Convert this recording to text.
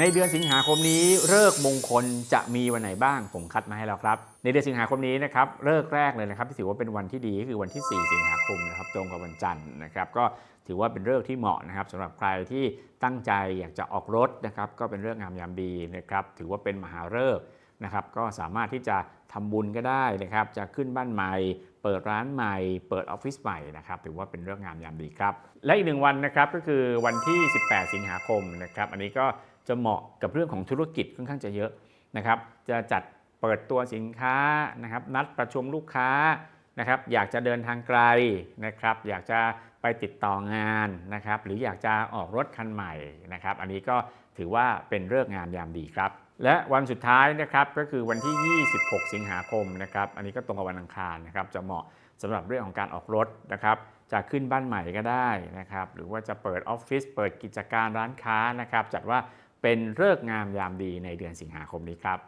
ในเดือนสิงหาคมนี้เลิกษ์มงคลจะมีวันไหนบ้างผมคัดมาให้แล้วครับ ในเดือนสิงหาคมนี้นะครับเลิกษ์แรกเลยนะครับที่ถือว่าเป็นวันที่ดีก็คือวันที่ 4 สิงหาคมนะครับตรงกับวันจันทร์นะครับ ก็ถือว่าเป็นเลิกษ์ที่เหมาะนะครับสำหรับใครที่ตั้งใจอยากจะออกรถนะครับก็เป็นเรื่องงามยามดีนะครับถือว่าเป็นมหาฤกษ์นะครับก็สามารถที่จะทำบุญก็ได้นะครับ จะขึ้นบ้านใหม่ เปิดร้านใหม่ เปิดออฟฟิศใหม่นะครับถือว่าเป็นเรื่องงามยามดีครับ และอีกหนึ่งวันนะครับก็คือวันที่ 18 สิงหาคมนะครับ อันนี้ก็ จะเหมาะกับเรื่องของธุรกิจค่อนข้างจะเยอะนะครับ จะจัดเปิดตัวสินค้านะครับ นัดประชุมลูกค้านะครับ อยากจะเดินทางไกลนะครับ อยากจะไปติดต่องานนะครับ หรืออยากจะออกรถคันใหม่นะครับ อันนี้ก็ถือว่าเป็นเรื่องงามยามดีครับและวันสุดท้ายนะครับก็คือวันที่ 26 สิงหาคมนะครับ อันนี้ก็ตรงกับวันอังคารนะครับ จะเหมาะสำหรับเรื่องของการออกรถนะครับ จะขึ้นบ้านใหม่ก็ได้นะครับ หรือว่าจะเปิดออฟฟิศเปิดกิจการร้านค้านะครับ จัดว่า เป็นเลิกงามยามดีในเดือนสิงหาคมนี้ครับ